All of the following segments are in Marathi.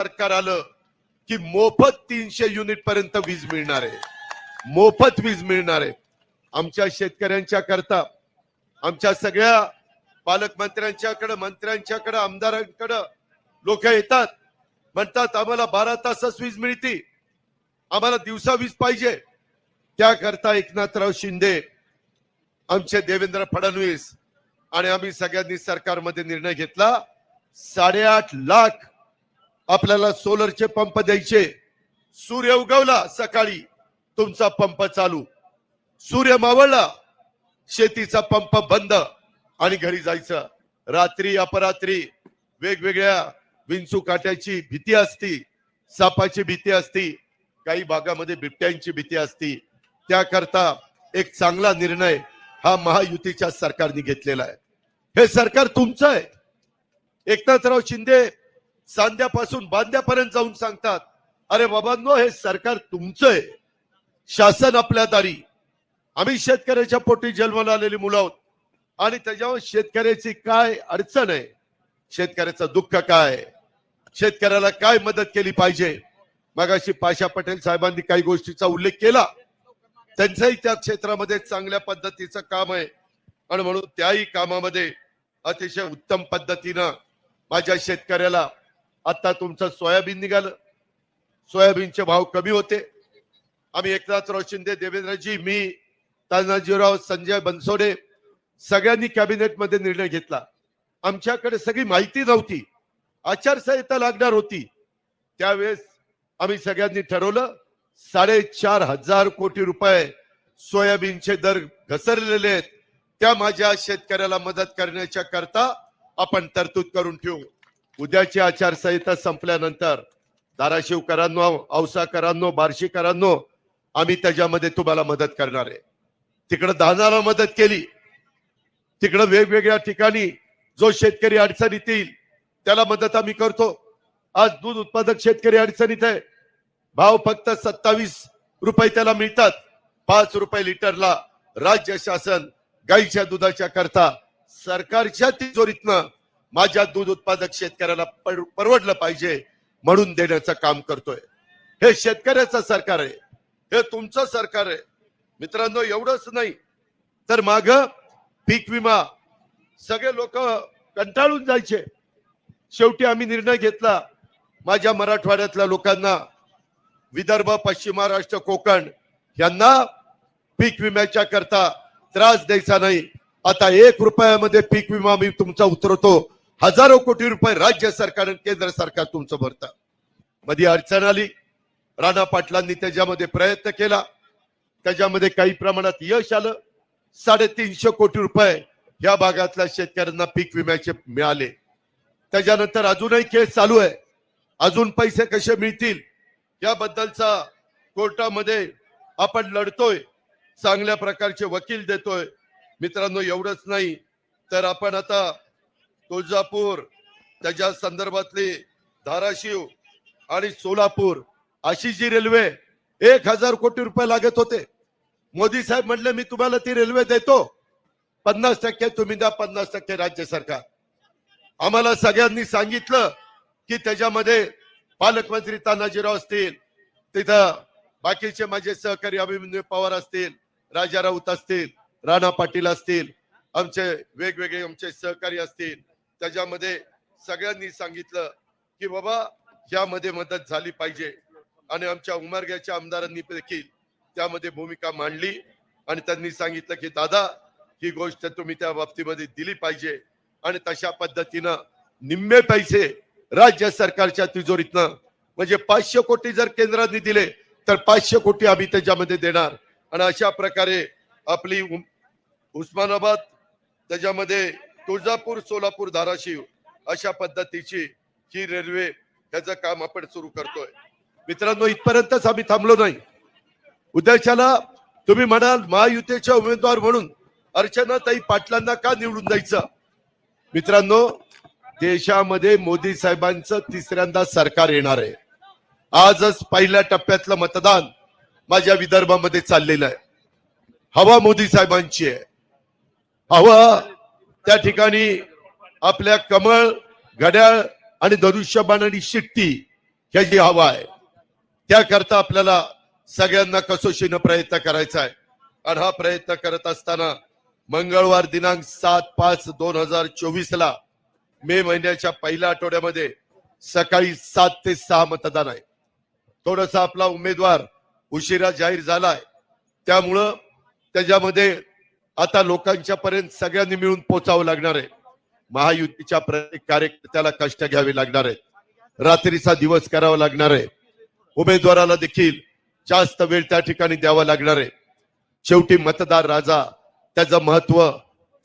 सरकार आलं की मोफत तीनशे युनिट पर्यंत वीज मिळणार आहे. मोफत वीज मिळणार आहे. आमच्या शेतकऱ्यांच्या करता आमच्या सगळ्या पालकमंत्र्यांच्याकडे मंत्र्यांच्याकडे आमदारांकडे लोक येतात. म्हणतात आम्हाला बारा तासच वीज मिळती. आम्हाला दिवसा वीज पाहिजे. त्याकरता एकनाथराव शिंदे आमचे देवेंद्र फडणवीस आणि आम्ही सगळ्यांनी सरकारमध्ये निर्णय घेतला. साडेआठ लाख आपल्याला सोलरचे पंप द्यायचे. सूर्य उगवला सकाळी तुमचा पंप चालू. सूर्य मावळला शेतीचा पंप बंद आणि घरी जायचं. रात्री अपरात्री वेगवेगळ्या विंचू काट्याची भीती असती सापाची भीती असती काही भागामध्ये बिबट्यांची भीती असती. त्याकरता एक चांगला निर्णय हा महायुतीच्या सरकारने घेतलेला आहे. हे सरकार तुमचं आहे. एकनाथराव शिंदे सांध्यापासून बांध्यापर्यंत जाऊन सांगतात अरे बाबांनो हे सरकार तुमचं आहे शासन आपल्या दारी. आम्ही शेतकऱ्याच्या पोटी जन्माला आलेली मुलं आहोत. आणि त्याच्यावर शेतकऱ्याची काय अडचण आहे? शेतकऱ्याचं दुःख काय? शेतकऱ्याला काय मदत केली पाहिजे? मगाशी पाशा पटेल साहेबांनी काही गोष्टीचा उल्लेख केला. त्यांचंही त्या क्षेत्रामध्ये चांगल्या पद्धतीचं काम आहे. आणि म्हणून त्याही कामामध्ये अतिशय उत्तम पद्धतीनं माझ्या शेतकऱ्याला आता तुमचं सोयाबीन निघालं. सोयाबीनचे भाव कमी होते. आम्ही एकनाथराव शिंदे देवेंद्रजी मी तानाजीराव संजय बनसोडे सगळ्यांनी कॅबिनेटमध्ये निर्णय घेतला. आमच्याकडे सगळी माहिती नव्हती. आचारसंहिता लागणार होती. त्यावेळेस आम्ही सगळ्यांनी ठरवलं साडेचार हजार कोटी रुपये सोयाबीनचे दर घसरलेले आहेत. त्या माझ्या शेतकऱ्याला मदत करण्याच्या करता आपण तरतूद करून ठेवू. उद्याची आचारसंहिता संपल्यानंतर धाराशिवकरांनो औसाकरांनो बार्शीकरांनो आम्ही त्याच्यामध्ये तुम्हाला मदत करणार आहे. तिकडं दानाला मदत केली. तिकडं वेगवेगळ्या ठिकाणी जो शेतकरी अडचणीत येईल त्याला मदत आम्ही करतो. आज दूध उत्पादक शेतकरी अडचणीत आहे. भाव फक्त सत्तावीस रुपये त्याला मिळतात. पाच रुपये लिटरला राज्य शासन गाईच्या दुधाच्या करता सरकारच्या तिजोरीतनं माझ्या दूध उत्पादक शेतकऱ्याला पर- परवडलं पाहिजे म्हणून देण्याचं काम करतोय. हे शेतकऱ्याचं सरकार आहे. हे तुमचं सरकार आहे. मित्रांनो एवढंच नाही. तर माग पीक विमा सगळे लोक कंटाळून जायचे. शेवटी आम्ही निर्णय घेतला. माझ्या मराठवाड्यातल्या लोकांना विदर्भ पश्चिम महाराष्ट्र कोकण यांना पीक विम्याच्या करता त्रास द्यायचा नाही. आता एक रुपयामध्ये पीक विमा मी तुमचा उतरवतो. हजारो कोटी रुपये राज्य सरकार आणि केंद्र सरकार तुमचं भरतं. मध्ये अडचण आली. राणा पाटलांनी त्याच्यामध्ये प्रयत्न केला. त्याच्यामध्ये काही प्रमाणात यश आलं. साडेतीनशे कोटी रुपये या भागातल्या शेतकऱ्यांना पीक विम्याचे मिळाले. त्याच्यानंतर अजूनही केस चालू आहे. अजून पैसे कसे मिळतील? याबद्दलचा कोर्टामध्ये आपण लढतोय. चांगल्या प्रकारचे वकील देतोय. मित्रांनो एवढंच नाही. तर आपण आता तुळजापूर त्याच्या संदर्भातली धाराशिव आणि सोलापूर अशी जी रेल्वे एक हजार कोटी रुपये लागत होते. मोदी साहेब म्हणले मी तुम्हाला ती रेल्वे देतो. पन्नास टक्के तुम्ही द्या पन्नास टक्के राज्य सरकार. आम्हाला सगळ्यांनी सांगितलं की त्याच्यामध्ये पालकमंत्री तानाजीराव असतील तिथं बाकीचे माझे सहकारी अभिमन्यू पवार असतील राजा राऊत असतील राणा पाटील असतील आमचे वेगवेगळे आमचे सहकारी असतील त्याच्यामध्ये सगळ्यांनी सांगितलं की बाबा यामध्ये मदत झाली पाहिजे. आणि आमच्या उमरग्याच्या आमदारांनी देखील त्यामध्ये भूमिका मांडली. आणि त्यांनी सांगितलं की दादा ही गोष्ट तुम्ही त्या बाबतीमध्ये दिली पाहिजे. आणि तशा पद्धतीनं निम्मे पैसे राज्य सरकारच्या तिजोरीतनं म्हणजे पाचशे कोटी जर केंद्राने दिले तर पाचशे कोटी आम्ही त्याच्यामध्ये देणार. आणि अशा प्रकारे आपली उम- उस्मानाबाद त्याच्यामध्ये तुळजापूर सोलापूर धाराशिव अशा पद्धतीची ही रेल्वे त्याचं काम आपण सुरू करतोय. मित्रांनो इथपर्यंतच आम्ही थांबलो नाही. उद्याच्याला तुम्ही म्हणाल महायुतीचे उमेदवार म्हणून अर्चनाताई पाटलांना का निवडून द्यायचं? मित्रांनो देशामध्ये मोदी साहेबांचं तिसऱ्यांदा सरकार येणार आहे. आजच पहिल्या टप्प्यातलं मतदान माझ्या विदर्भामध्ये चाललेलं आहे. हवा मोदी साहेबांची आहे. हवा त्या ठिकाणी आपल्या कमळ घड्याळ आणि धनुष्यबाण आणि शिट्टी ह्याची हवा आहे त्याकरता आपल्याला सगळ्यांना कसोशीनं प्रयत्न करायचा आहे. आणि हा प्रयत्न करत असताना मंगळवार दिनांक सात पाच दोन हजार चोवीस ला मे महिन्याच्या पहिल्या आठवड्यामध्ये सकाळी सात ते सहा मतदान आहे. थोडासा आपला उमेदवार उशिरा जाहीर झालाय. त्यामुळं त्याच्यामध्ये आता लोकांच्या पर्यंत सगळ्यांनी मिळून पोचावं लागणार आहे. महायुतीच्या प्रत्येक कार्यकर्त्याला कष्ट घ्यावे लागणार आहे रात्रीचा दिवस करावा लागणार आहे. उमेदवाराला देखील जास्त वेळ त्या ठिकाणी द्यावा लागणार आहे. शेवटी मतदार राजा त्याचं महत्त्व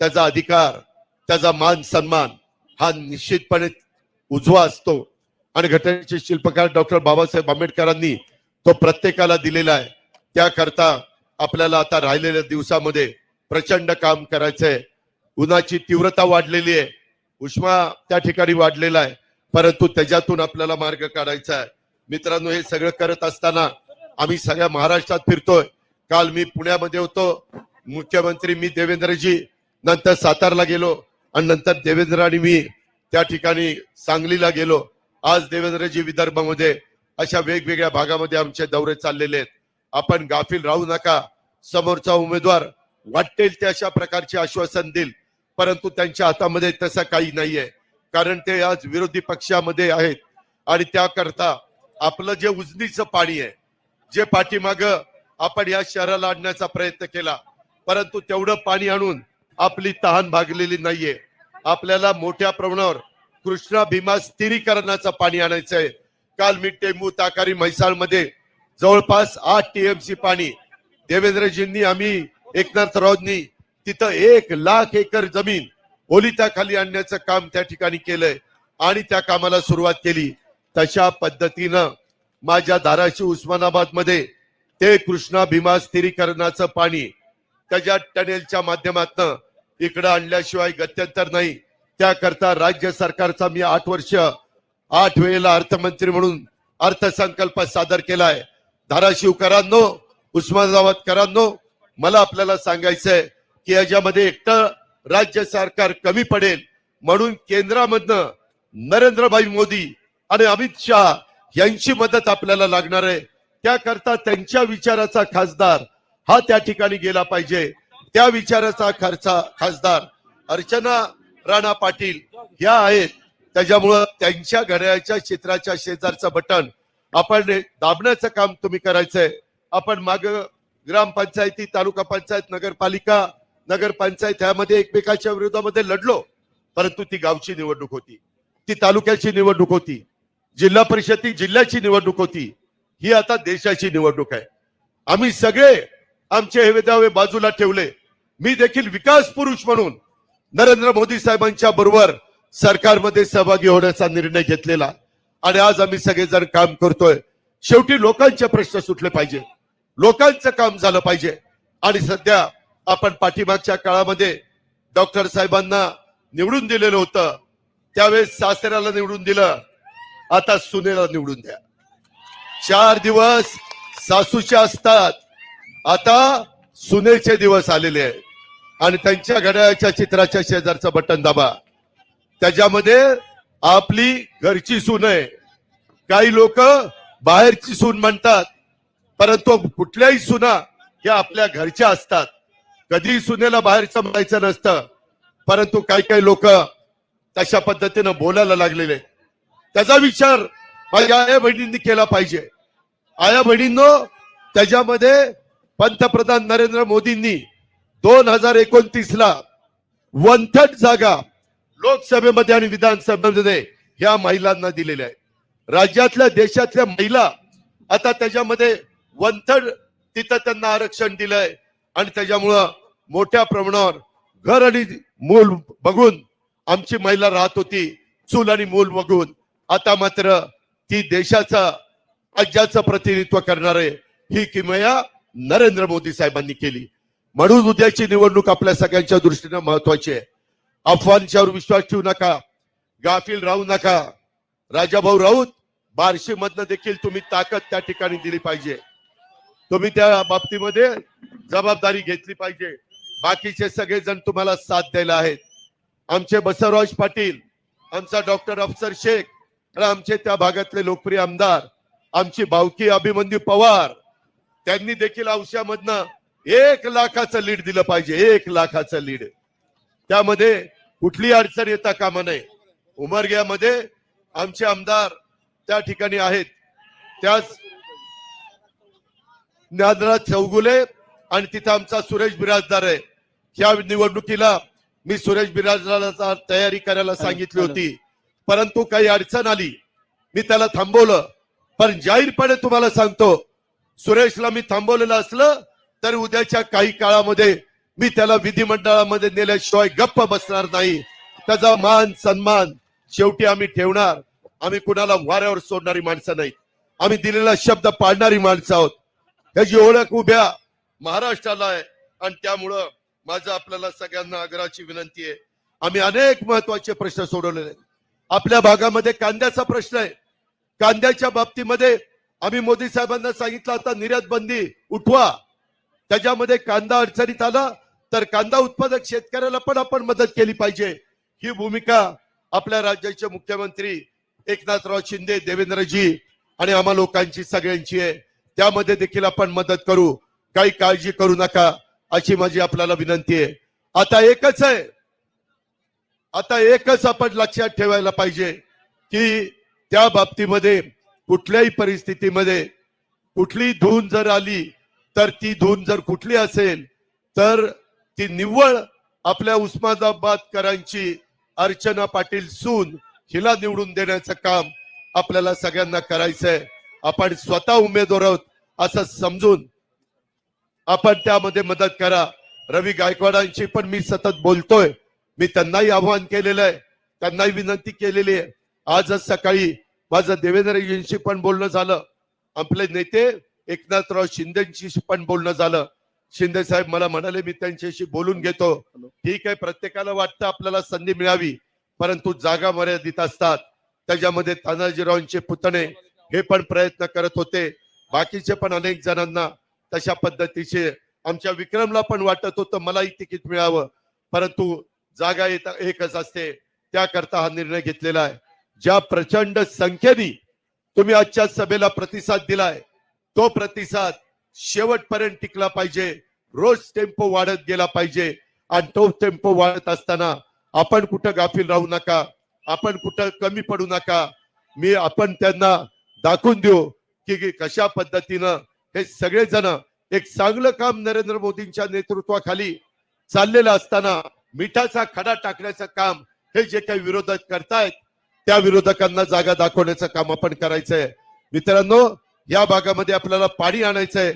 त्याचा अधिकार त्याचा मान सन्मान हा निश्चितपणे उजवा असतो. आणि घटनेचे शिल्पकार डॉक्टर बाबासाहेब आंबेडकरांनी तो प्रत्येकाला दिलेला आहे. त्याकरता आपल्याला आता राहिलेल्या दिवसामध्ये प्रचंड काम करायचंय. उन्हाची तीव्रता वाढलेली आहे. उष्मा त्या ठिकाणी वाढलेला आहे. परंतु त्याच्यातून आपल्याला मार्ग काढायचा आहे. मित्रांनो हे सगळं करत असताना आम्ही सगळ्या महाराष्ट्रात फिरतोय. काल मी पुण्यामध्ये होतो. मुख्यमंत्री मी देवेंद्रजी नंतर सातारला गेलो आणि नंतर देवेंद्र आणि मी त्या ठिकाणी सांगलीला गेलो. आज देवेंद्रजी विदर्भामध्ये अशा वेगवेगळ्या भागामध्ये आमचे दौरे चाललेले आहेत. आपण गाफील राहू नका. समोरचा उमेदवार वाटेल ते अशा प्रकारचे आश्वासन देईल. परंतु त्यांच्या हातामध्ये तसं काही नाहीये. कारण ते आज विरोधी पक्षामध्ये आहेत. आणि त्याकरता आपलं जे उजनीचं पाणी आहे जे पाठीमाग आपण या शहराला आणण्याचा प्रयत्न केला परंतु तेवढं पाणी आणून आपली तहान भागलेली नाहीये. आपल्याला मोठ्या प्रमाणावर कृष्णा भीमा स्थिरीकरणाचं पाणी आणायचं आहे. काल मी टेंबू ताकारी म्हैसाळमध्ये जवळपास आठ टीएमसी पाणी देवेंद्रजींनी आम्ही एकनाथरावनी तिथं एक लाख एकर जमीन ओलिताखाली आणण्याचं काम त्या ठिकाणी केलंय आणि त्या कामाला सुरुवात केली. तशा पद्धतीनं माझ्या धाराशिव उस्मानाबादमध्ये ते कृष्णा भीमा स्थिरीकरणाचं पाणी त्याच्या टनेलच्या माध्यमातनं इकडं आणल्याशिवाय गत्यंतर नाही. त्याकरता राज्य सरकारचा मी आठ वर्ष आठ वेळेला अर्थमंत्री म्हणून अर्थसंकल्प सादर केलाय. धाराशिवकरांनो उस्मानाबादकरांनो मला आपल्याला सांगायचंय की याच्यामध्ये एकटं राज्य सरकार कमी पडेल म्हणून केंद्रामधनं नरेंद्रभाई मोदी आणि अमित शहा यांची मदत आपल्याला लागणार आहे. त्याकरता त्यांच्या विचाराचा खासदार हा त्या ठिकाणी गेला पाहिजे. त्या विचाराचा खर्चा खासदार अर्चना राणा पाटील या आहेत. त्याच्यामुळं त्यांच्या घड्याळ्याच्या चित्राच्या शेजारचं बटन आपण दाबण्याचं काम तुम्ही करायचंय. आपण माग ग्रामपंचायती तालुका पंचायत नगरपालिका नगरपंचायत ह्यामध्ये एकमेकाच्या विरोधामध्ये लढलो. परंतु ती गावची निवडणूक होती. ती तालुक्याची निवडणूक होती. जिल्हा परिषद ती जिल्ह्याची निवडणूक होती. ही आता देशाची निवडणूक आहे. आम्ही सगळे आमचे हेवे दावे बाजूला ठेवले. मी देखील विकास पुरुष म्हणून नरेंद्र मोदी साहेबांच्या बरोबर सरकारमध्ये सहभागी होण्याचा निर्णय घेतलेला. आणि आज आम्ही सगळेजण काम करतोय. शेवटी लोकांचे प्रश्न सुटले पाहिजे लोकांचं काम झालं पाहिजे. आणि सध्या आपण पाठीमागच्या काळामध्ये डॉक्टर साहेबांना निवडून दिलेलं होतं. त्यावेळेस सासऱ्याला निवडून दिलं. आता सुनेला निवडून द्या. चार दिवस सासूचे असतात. आता सुनेचे दिवस आलेले आहेत. आणि त्यांच्या घड्याळाच्या चित्राच्या शेजारचं बटन दाबा. त्याच्यामध्ये आपली घरची सून आहे. काही लोक बाहेरची सून म्हणतात. परंतु कुठल्याही सुना ह्या आपल्या घरच्या असतात. कधी सुनेला बाहेरचं म्हणायचं नसतं. परंतु काही काही लोक तशा पद्धतीनं बोलायला लागलेले. त्याचा विचार माझ्या आया बहिणींनी केला पाहिजे. आया बहिणींनो त्याच्यामध्ये पंतप्रधान नरेंद्र मोदींनी दोन हजार एकोणतीस ला वन थर्ड जागा लोकसभेमध्ये आणि विधानसभेमध्ये ह्या महिलांना दिलेल्या आहेत. राज्यातल्या देशातल्या महिला आता त्याच्यामध्ये वंथड तिथं त्यांना आरक्षण दिलंय. आणि त्याच्यामुळं मोठ्या प्रमाणावर घर आणि मूल बघून आमची महिला राहत होती चूल आणि मूल बघून. आता मात्र ती देशाचा राज्याचं प्रतिनिधित्व करणारे ही किमया नरेंद्र मोदी साहेबांनी केली. म्हणून उद्याची निवडणूक आपल्या सगळ्यांच्या दृष्टीने महत्वाची आहे. अफवांच्यावर विश्वास ठेवू नका गाफील राहू नका. राजाभाऊ राऊत बार्शी मधनं देखील तुम्ही ताकद त्या ठिकाणी दिली पाहिजे. तुम्ही त्या बाबतीमध्ये जबाबदारी घेतली पाहिजे. बाकीचे सगळेजण तुम्हाला साथ द्यायला आहेत. आमचे बसवराज पाटील आमचा डॉक्टर अफसर शेख आणि आमचे त्या भागातले लोकप्रिय आमदार आमची भावकी अभिमन्यू पवार त्यांनी देखील औषधामधनं एक लाखाचं लीड दिलं पाहिजे. एक लाखाचं लीड. त्यामध्ये कुठली अडचण येता कामा नये. उमरग्यामध्ये आमचे आमदार त्या ठिकाणी आहेत. त्याच ज्ञानराज चौगुले आणि तिथं आमचा सुरेश बिराजदार आहे. या निवडणुकीला मी सुरेश बिराजदाराला तयारी करायला सांगितली होती. परंतु काही अडचण आली. मी त्याला थांबवलं. पण जाहीरपणे तुम्हाला सांगतो सुरेशला मी थांबवलेलं असलं तर उद्याच्या काही काळामध्ये मी त्याला विधिमंडळामध्ये नेल्याशिवाय गप्प बसणार नाही. त्याचा मान सन्मान शेवटी आम्ही ठेवणार. आम्ही कुणाला वाऱ्यावर सोडणारी माणसं नाही आम्ही दिलेला शब्द पाडणारी माणसं आहोत. त्याची ओळख उभ्या महाराष्ट्राला आहे आणि त्यामुळं माझं आपल्याला सगळ्यांना आग्रहाची विनंती आहे. आम्ही अनेक महत्त्वाचे प्रश्न सोडवलेले आपल्या भागामध्ये कांद्याचा प्रश्न आहे. कांद्याच्या बाबतीमध्ये आम्ही मोदी साहेबांना सांगितलं आता निर्यात बंदी उठवा. त्याच्यामध्ये कांदा अडचणीत आला तर कांदा उत्पादक शेतकऱ्याला पण आपण मदत केली पाहिजे. ही भूमिका आपल्या राज्याचे मुख्यमंत्री एकनाथराव शिंदे देवेंद्रजी आणि आम्हा लोकांची सगळ्यांची आहे. त्यामध्ये देखील आपण मदत करू. काही काळजी करू नका अशी माझी आपल्याला विनंती आहे. आता एकच आहे. आता एकच आपण लक्षात ठेवायला पाहिजे की त्या बाबतीमध्ये कुठल्याही परिस्थितीमध्ये कुठली धून जर आली तर ती धून जर कुठली असेल तर ती निव्वळ आपल्या उस्मानाबादकरांची अर्चना पाटील सून हिला निवडून देण्याचं काम आपल्याला सगळ्यांना करायचंय. आपण स्वतः उमेदवार आहोत असं समजून आपण त्यामध्ये मदत करा. रवी गायकवाडांशी पण मी सतत बोलतोय. मी त्यांनाही आव्हान केलेलं आहे त्यांनाही विनंती केलेली आहे. आजच सकाळी माझं देवेंद्रजींशी पण बोलणं झालं. आपले नेते एकनाथराव शिंदेशी पण बोलणं झालं. शिंदे साहेब मला म्हणाले मी त्यांच्याशी बोलून घेतो. ठीक आहे प्रत्येकाला वाटतं आपल्याला संधी मिळावी परंतु जागा मर्यादित असतात. त्याच्यामध्ये तानाजीरावांचे पुतणे हे पण प्रयत्न करत होते. बाकीचे पण अनेक जणांना तशा पद्धतीचे आमच्या विक्रमला पण वाटत होतं मलाही तिकीट मिळावं. परंतु जागा येत एकच असते त्याकरता हा निर्णय घेतलेला आहे. ज्या प्रचंड संख्येने तुम्ही आजच्या सभेला प्रतिसाद दिलाय तो प्रतिसाद शेवटपर्यंत टिकला पाहिजे. रोज टेम्पो वाढत गेला पाहिजे. आणि तो टेम्पो वाढत असताना आपण कुठं गाफील राहू नका आपण कुठं कमी पडू नका. मी आपण त्यांना दाखवून देऊ की कशा पद्धतीनं हे सगळेजण एक चांगलं काम नरेंद्र मोदींच्या नेतृत्वाखाली चाललेलं असताना मिठाचा खडा टाकण्याचं काम हे जे काही विरोधक करतायत त्या विरोधकांना जागा दाखवण्याचं काम आपण करायचंय. मित्रांनो या भागामध्ये आपल्याला पाणी आणायचंय.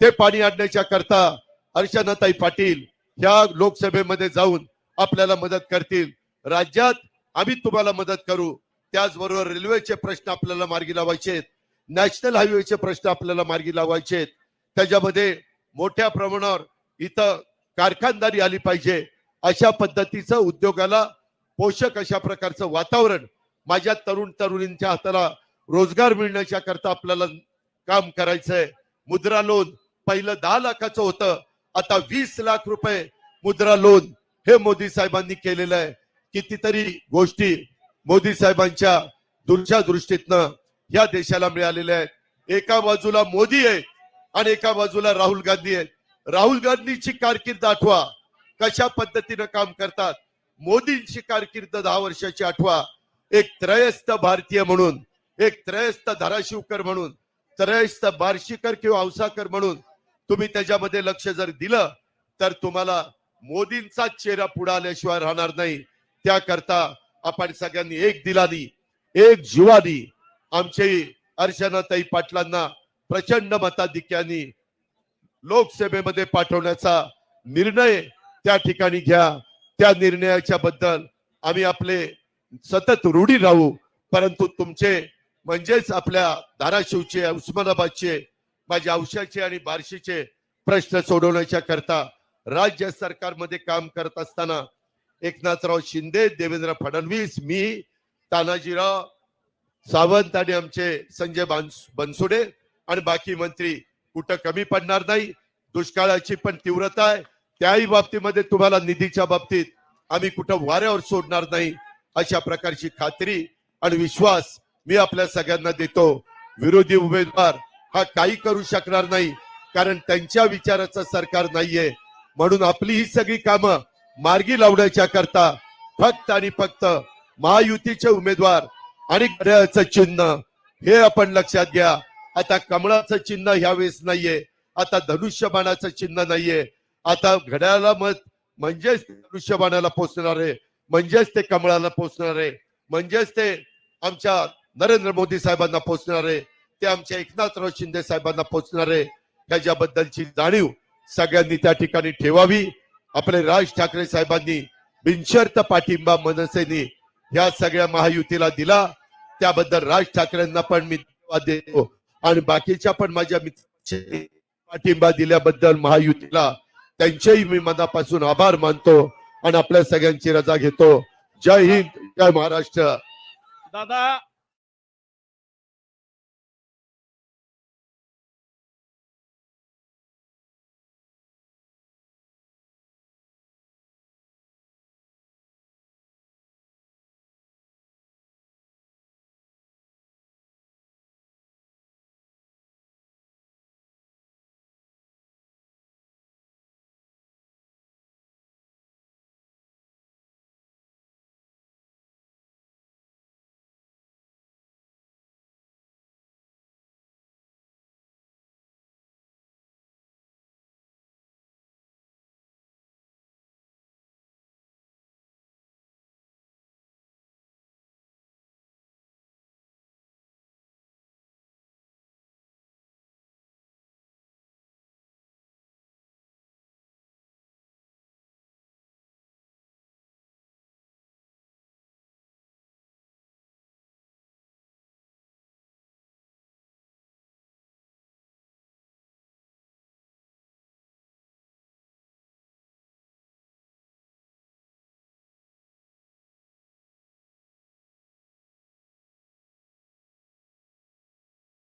ते पाणी आणण्याच्या करता अर्चनाताई पाटील या लोकसभेमध्ये जाऊन आपल्याला मदत करतील. राज्यात आम्ही तुम्हाला मदत करू. त्याचबरोबर रेल्वेचे प्रश्न आपल्याला मार्गी लावायचे आहेत. नॅशनल हायवेचे प्रश्न आपल्याला मार्गी लावायचे आहेत. त्याच्यामध्ये मोठ्या प्रमाणावर इथं कारखानदारी आली पाहिजे. अशा पद्धतीचं उद्योगाला पोषक अशा प्रकारचं वातावरण माझ्या तरुण तरुणींच्या हाताला रोजगार मिळण्याच्या करता आपल्याला काम करायचंय. मुद्रा लोन पहिलं दहा लाखाचं होतं. आता वीस लाख रुपये मुद्रा लोन हे मोदी साहेबांनी केलेलं आहे. कितीतरी गोष्टी मोदी साहेबांच्या दूरच्या दृष्टीतनं या देशाला मिळालेल्या आहेत एका बाजूला मोदी आहे आणि एका बाजूला राहुल गांधी आहेत. राहुल गांधीची कारकीर्द आठवा. कशा पद्धतीनं काम करतात? मोदींची कारकीर्द दहा वर्षाची आठवा. एक त्रयस्थ भारतीय म्हणून एक त्रयस्थ धाराशिवकर म्हणून त्रयस्थ बार्शीकर किंवा औसाकर म्हणून तुम्ही त्याच्यामध्ये लक्ष जर दिलं तर तुम्हाला मोदींचा चेहरा पुढे आल्याशिवाय राहणार नाही. त्याकरता आपण सगळ्यांनी एक दिलानी एक जीवानी आमचे अर्चनाताई पाटलांना प्रचंड मताधिक्याने लोकसभेमध्ये पाठवण्याचा निर्णय त्या ठिकाणी घ्या. त्या निर्णयाच्या बद्दल आम्ही आपले सतत रूढी राहू. परंतु तुमचे म्हणजेच आपल्या धाराशिवचे उस्मानाबादचे माझ्या औशाचे आणि बार्शीचे प्रश्न सोडवण्याच्या करता राज्य सरकारमध्ये काम करत असताना एकनाथराव शिंदे देवेंद्र फडणवीस मी तानाजीराव सावंत आणि आमचे संजय बनसुडे बनसोडे आणि बाकी मंत्री कुठं कमी पडणार नाही दुष्काळाची पण तीव्रता आहे त्याही बाबतीमध्ये तुम्हाला निधीच्या बाबतीत आम्ही कुठं वाऱ्यावर सोडणार नाही अशा प्रकारची खात्री आणि विश्वास मी आपल्या सगळ्यांना देतो. विरोधी उमेदवार हा काही करू शकणार नाही कारण त्यांच्या विचाराचं सरकार नाहीये. म्हणून आपली ही सगळी कामं मार्गी लावण्याच्या करता फक्त आणि फक्त महायुतीचे उमेदवार आणि घड्याळाचं चिन्ह हे आपण लक्षात घ्या. आता कमळाचं चिन्ह ह्यावेळेस नाहीये. आता धनुष्यबाणाचं चिन्ह नाहीये. आता घड्याळाला मत म्हणजेच धनुष्यबाणाला पोचणार आहे. म्हणजेच ते कमळाला पोचणार आहे. म्हणजेच ते आमच्या नरेंद्र मोदी साहेबांना पोचणार आहे. ते आमच्या एकनाथराव शिंदे साहेबांना पोचणार आहे. त्याच्याबद्दलची जाणीव सगळ्यांनी त्या ठिकाणी ठेवावी. आपले राज ठाकरे साहेबांनी बिनशर्त पाठिंबा मनसेनी ह्या सगळ्या महायुतीला दिला. त्याबद्दल राज ठाकरेंना पण मी धन्यवाद देतो. आणि बाकीच्या पण माझ्या मित्रांचे पाठिंबा दिल्याबद्दल महायुतीला त्यांचेही मी मनापासून आभार मानतो आणि आपल्या सगळ्यांची रजा घेतो. जय हिंद जय महाराष्ट्र. दादा